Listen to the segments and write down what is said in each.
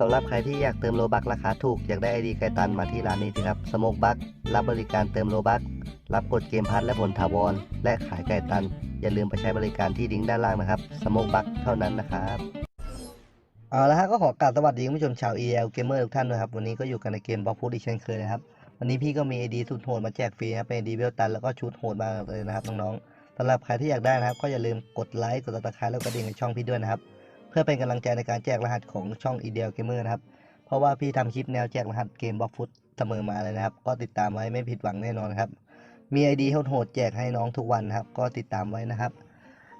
สำหรับใครที่อยากเติมโลบักราคาถูก อยากได้ไอดีไกตันมาที่ร้านนี้สิครับสโมกบักรับบริการเติมโลบักรับกดเกมพัทและผลถาวร และขายไก่ตัน อย่าลืมไปใช้บริการที่ลิงด้านล่างนะครับสโมกบักเท่านั้นนะครับเอาละฮะก็ขอกราบสวัสดีคุณผู้ชมชาว EL Gamer ทุกท่านนะครับวันนี้ก็อยู่กันในเกมบล็อกฟูดอีกเช่นเคยนะครับวันนี้พี่ก็มีไอดีสุดโหดมาแจกฟรีครับเป็นไอดีเวลตันแล้วก็ชุดโหดมากเลยนะครับน้องๆสำหรับใครที่อยากได้นะครับ ก็อย่าลืมกดไลค์กดติดตามแล้วก็กระดิ่งในช่องพี่ด้วยนะครับ พื่อเป็นกำลังใจในการแจกรหัสของช่อง Ideal Gamer นะครับ เพราะว่าพี่ทำคลิปแนวแจกรหัสเกมบล็อกฟุตเสมอมาเลยนะครับ ก็ติดตามไว้ไม่ผิดหวังแน่นอนครับ มีไอดีโหดแจกให้น้องทุกวันครับ ก็ติดตามไว้นะครับ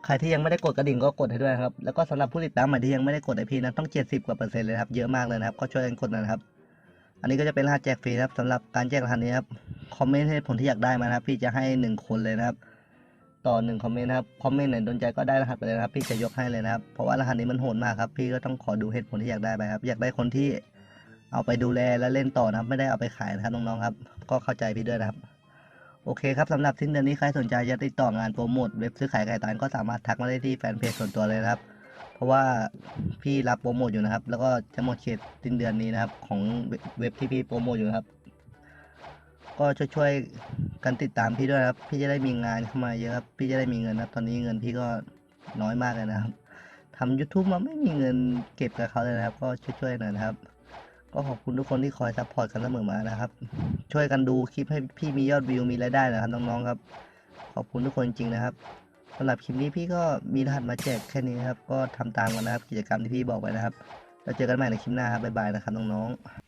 ใครที่ยังไม่ได้กดกระดิ่งก็กดให้ด้วยครับ แล้วก็สำหรับผู้ติดตามใหม่ที่ยังไม่ได้กดไอพีนะต้อง 70 กว่าเปอร์เซ็นต์เลยครับ เยอะมากเลยนะครับ ก็ช่วยกันกดนะครับ อันนี้ก็จะเป็นรหัสแจกฟรีครับสำหรับการแจกรหัสนี้ครับ คอมเมนต์ให้ผลที่อยากได้มานะครับ พี่จะให้หนึ่งคนเลยนะครับ ต่อหนึ่งคอมเมนต์นะครับ คอมเมนต์ไหนโดนใจก็ได้รหัสไปเลยนะครับ พี่จะยกให้เลยนะครับ เพราะว่ารหัสนี้มันโหดมากครับ พี่ก็ต้องขอดูเหตุผลที่อยากได้ไปครับ อยากได้คนที่เอาไปดูแลและเล่นต่อนะครับ ไม่ได้เอาไปขายนะครับน้องๆครับ ก็เข้าใจพี่ด้วยนะครับ โอเคครับสำหรับสิ้นเดือนนี้ใครสนใจจะติดต่องานโปรโมทเว็บซื้อขายไก่ตันก็สามารถทักมาได้ที่แฟนเพจส่วนตัวเลยนะครับ เพราะว่าพี่รับโปรโมทอยู่นะครับ แล้วก็จะหมดเขตสิ้นเดือนนี้นะครับของเว็บที่พี่โปรโมทอยู่นะครับ ก็ช่วยๆกันติดตามพี่ด้วยครับ พี่จะได้มีงานเข้ามาเยอะครับ พี่จะได้มีเงินนะตอนนี้เงินพี่ก็น้อยมากเลยนะครับทำ YouTube มาไม่มีเงินเก็บกับเขาเลยนะครับ ก็ช่วยๆหน่อยนะครับ ก็ขอบคุณทุกคนที่คอยซัพพอร์ตกันเสมอมานะครับ ช่วยกันดูคลิปให้พี่มียอดวิวมีรายได้นะครับน้องๆครับ ขอบคุณทุกคนจริงๆนะครับสำหรับคลิปนี้พี่ก็มีรหัสมาแจกแค่นี้ครับ ก็ทำตามกันนะครับ กิจกรรมที่พี่บอกไว้นะครับ แล้วเจอกันใหม่ในคลิปหน้าครับบ๊ายบายนะครับน้องๆ